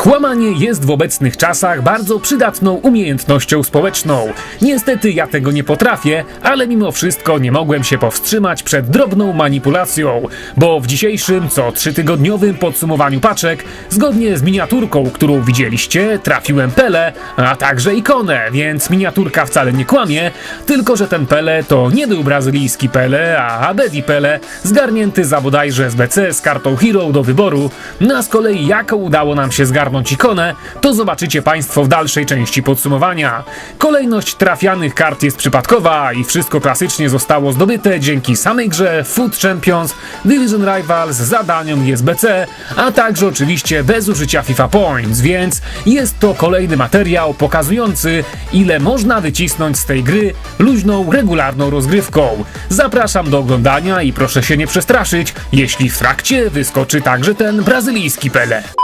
Kłamanie jest w obecnych czasach bardzo przydatną umiejętnością społeczną. Niestety ja tego nie potrafię, ale mimo wszystko nie mogłem się powstrzymać przed drobną manipulacją, bo w dzisiejszym co trzytygodniowym podsumowaniu paczek, zgodnie z miniaturką, którą widzieliście, trafiłem Pele, a także ikonę, więc miniaturka wcale nie kłamie, tylko że ten Pele to nie był brazylijski Pele, a Abedi Pele, zgarnięty za bodajże SBC z kartą Hero do wyboru, no a z kolei jaką udało nam się zgarnąć ikonę, to zobaczycie Państwo w dalszej części podsumowania. Kolejność trafianych kart jest przypadkowa i wszystko klasycznie zostało zdobyte dzięki samej grze Food Champions, Division Rivals, zadaniom i SBC, a także oczywiście bez użycia FIFA Points, więc jest to kolejny materiał pokazujący ile można wycisnąć z tej gry luźną, regularną rozgrywką. Zapraszam do oglądania i proszę się nie przestraszyć, jeśli w trakcie wyskoczy także ten brazylijski Pele.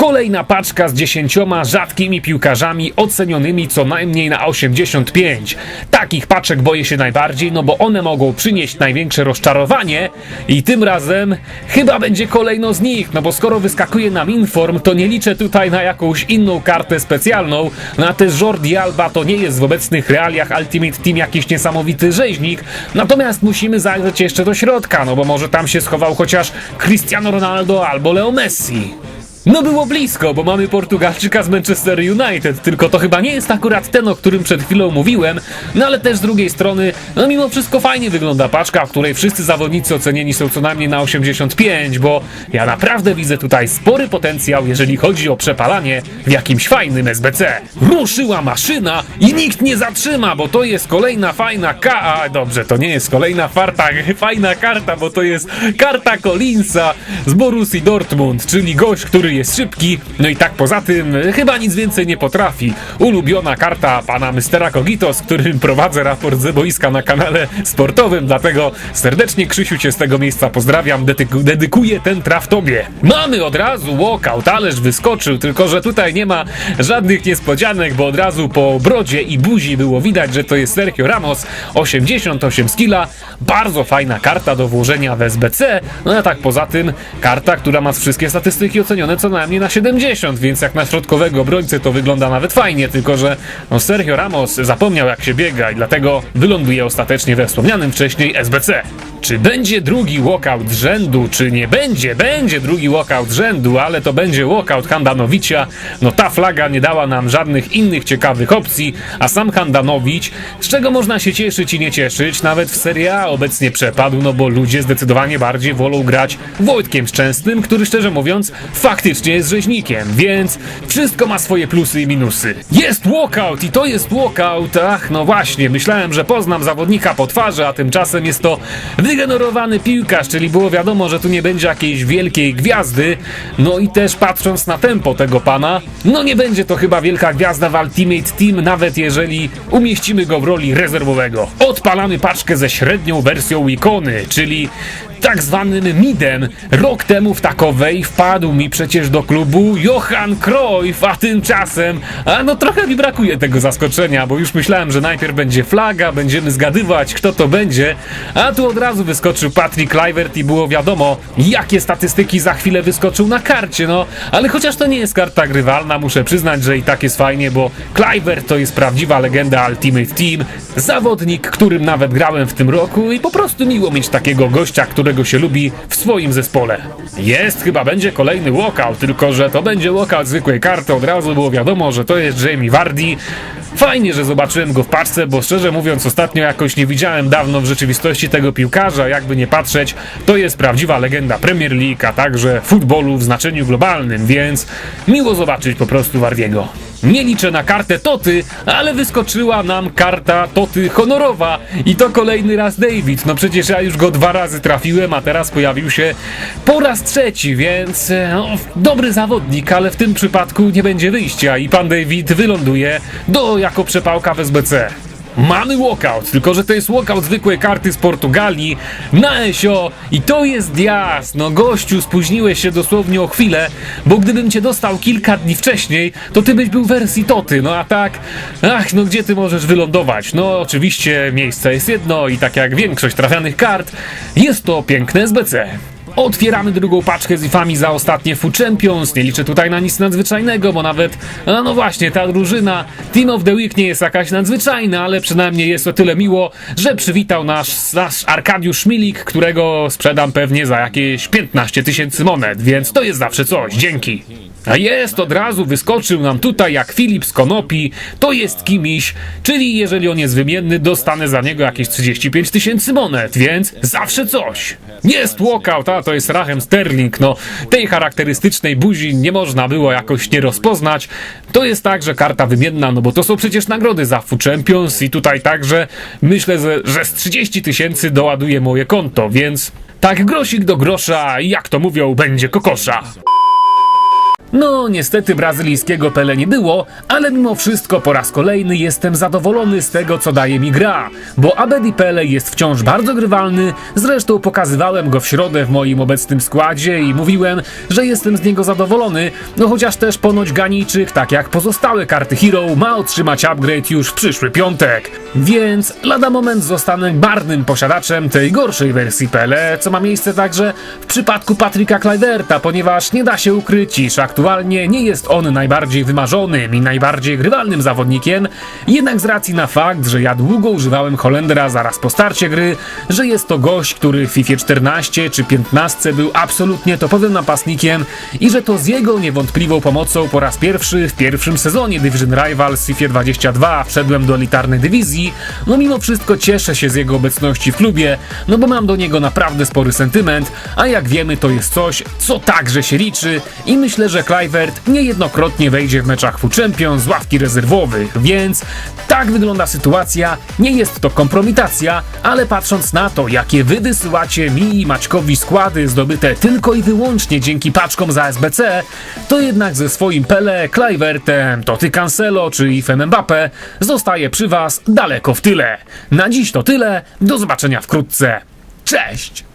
Kolejna paczka z dziesięcioma rzadkimi piłkarzami ocenionymi co najmniej na 85. Takich paczek boję się najbardziej, no bo one mogą przynieść największe rozczarowanie i tym razem chyba będzie kolejno z nich, no bo skoro wyskakuje nam Inform, to nie liczę tutaj na jakąś inną kartę specjalną, no a też Jordi Alba to nie jest w obecnych realiach Ultimate Team jakiś niesamowity rzeźnik, natomiast musimy zajrzeć jeszcze do środka, no bo może tam się schował chociaż Cristiano Ronaldo albo Leo Messi. No było blisko, bo mamy Portugalczyka z Manchester United, tylko to chyba nie jest akurat ten, o którym przed chwilą mówiłem, no ale też z drugiej strony, no mimo wszystko fajnie wygląda paczka, w której wszyscy zawodnicy ocenieni są co najmniej na 85, bo ja naprawdę widzę tutaj spory potencjał, jeżeli chodzi o przepalanie w jakimś fajnym SBC. Ruszyła maszyna i nikt nie zatrzyma, bo to jest kolejna fajna ka... A, dobrze, to nie jest kolejna farta, fajna karta, bo to jest karta Collinsa z Borussii Dortmund, czyli gość, który jest szybki, no i tak poza tym e, chyba nic więcej nie potrafi. Ulubiona karta pana Mystera Kogito, z którym prowadzę raport ze boiska na kanale sportowym, dlatego serdecznie Krzysiu cię z tego miejsca pozdrawiam, dedyku- dedykuję ten traf tobie. Mamy od razu walkout, ależ wyskoczył, tylko że tutaj nie ma żadnych niespodzianek, bo od razu po brodzie i buzi było widać, że to jest Sergio Ramos, 88 skilla, bardzo fajna karta do włożenia w SBC, no a tak poza tym karta, która ma wszystkie statystyki ocenione co najmniej na 70, więc jak na środkowego obrońcę to wygląda nawet fajnie, tylko że no Sergio Ramos zapomniał jak się biega i dlatego wyląduje ostatecznie we wspomnianym wcześniej SBC. Czy będzie drugi walkout rzędu, czy nie będzie? Będzie drugi walkout rzędu, ale to będzie walkout Handanowicza. No ta flaga nie dała nam żadnych innych ciekawych opcji, a sam Handanowicz, z czego można się cieszyć i nie cieszyć, nawet w Serie A obecnie przepadł, no bo ludzie zdecydowanie bardziej wolą grać Wojtkiem Szczęsnym, który szczerze mówiąc faktycznie jest rzeźnikiem, więc wszystko ma swoje plusy i minusy. Jest walkout i to jest walkout, ach no właśnie, myślałem, że poznam zawodnika po twarzy, a tymczasem jest to wygenerowany piłkarz, czyli było wiadomo, że tu nie będzie jakiejś wielkiej gwiazdy, no i też patrząc na tempo tego pana, no nie będzie to chyba wielka gwiazda w Ultimate Team, nawet jeżeli umieścimy go w roli rezerwowego. Odpalamy paczkę ze średnią wersją ikony, czyli tak zwanym midem. Rok temu w takowej wpadł mi przecież do klubu? Johan Cruyff, a tymczasem, a no trochę mi brakuje tego zaskoczenia, bo już myślałem, że najpierw będzie flaga, będziemy zgadywać kto to będzie, a tu od razu wyskoczył Patrick Kluivert i było wiadomo, jakie statystyki za chwilę wyskoczył na karcie, no, ale chociaż to nie jest karta grywalna, muszę przyznać, że i tak jest fajnie, bo Kluivert to jest prawdziwa legenda Ultimate Team, zawodnik, którym nawet grałem w tym roku i po prostu miło mieć takiego gościa, którego się lubi w swoim zespole. Jest, chyba będzie kolejny walkout, tylko że to będzie walkout zwykłej karty, od razu było wiadomo, że to jest Jamie Vardy. Fajnie, że zobaczyłem go w paczce, bo szczerze mówiąc ostatnio jakoś nie widziałem dawno w rzeczywistości tego piłkarza, jakby nie patrzeć, to jest prawdziwa legenda Premier League, a także futbolu w znaczeniu globalnym, więc miło zobaczyć po prostu Wardiego. Nie liczę na kartę Toty, ale wyskoczyła nam karta Toty honorowa i to kolejny raz David. No przecież ja już go dwa razy trafiłem, a teraz pojawił się po raz trzeci, więc e, no, dobry zawodnik, ale w tym przypadku nie będzie wyjścia i pan David wyląduje do jako przepałka w SBC. Mamy walkout, tylko że to jest walkout zwykłej karty z Portugalii na Esio i to jest Diaz. No gościu, spóźniłeś się dosłownie o chwilę, bo gdybym cię dostał kilka dni wcześniej, to ty byś był wersji Toty, no a tak, ach, no gdzie ty możesz wylądować? No oczywiście miejsce jest jedno i tak jak większość trafianych kart, jest to piękne SBC. Otwieramy drugą paczkę z ifami za ostatnie Food Champions. Nie liczę tutaj na nic nadzwyczajnego, bo nawet, a no właśnie, ta drużyna Team of the Week nie jest jakaś nadzwyczajna, ale przynajmniej jest o tyle miło, że przywitał nasz, nasz Arkadiusz Milik, którego sprzedam pewnie za jakieś 15 tysięcy monet, więc to jest zawsze coś. Dzięki. A jest, od razu wyskoczył nam tutaj jak Filip z Konopi, to jest kimś, czyli jeżeli on jest wymienny, dostanę za niego jakieś 35 tysięcy monet, więc zawsze coś. Jest walkout, a to jest Rachem Sterling, no tej charakterystycznej buzi nie można było jakoś nie rozpoznać. To jest tak, że karta wymienna, no bo to są przecież nagrody za Food Champions i tutaj także myślę, że z 30 tysięcy doładuje moje konto, więc tak grosik do grosza, jak to mówią, będzie kokosza. No, niestety brazylijskiego Pele nie było, ale mimo wszystko po raz kolejny jestem zadowolony z tego, co daje mi gra, bo Abedi Pele jest wciąż bardzo grywalny, zresztą pokazywałem go w środę w moim obecnym składzie i mówiłem, że jestem z niego zadowolony, no chociaż też ponoć Ganijczyk, tak jak pozostałe karty Hero, ma otrzymać upgrade już w przyszły piątek. Więc lada moment zostanę barwnym posiadaczem tej gorszej wersji Pele, co ma miejsce także w przypadku Patryka Kluiverta, ponieważ nie da się ukryć, iż aktualnie nie jest on najbardziej wymarzonym i najbardziej grywalnym zawodnikiem, jednak z racji na fakt, że ja długo używałem Holendra zaraz po starcie gry, że jest to gość, który w FIFA 14 czy 15 był absolutnie topowym napastnikiem i że to z jego niewątpliwą pomocą po raz pierwszy w pierwszym sezonie Division Rivals FIFA 22 wszedłem do elitarnej dywizji, no mimo wszystko cieszę się z jego obecności w klubie, no bo mam do niego naprawdę spory sentyment, a jak wiemy to jest coś, co także się liczy i myślę, że Kluivert niejednokrotnie wejdzie w meczach Food Champions z ławki rezerwowych, więc tak wygląda sytuacja, nie jest to kompromitacja, ale patrząc na to, jakie wy wysyłacie mi i Maćkowi składy zdobyte tylko i wyłącznie dzięki paczkom za SBC, to jednak ze swoim Pele, Kluivertem, Toty Cancelo czy Ifem Mbappe zostaje przy was daleko w tyle. Na dziś to tyle, do zobaczenia wkrótce. Cześć!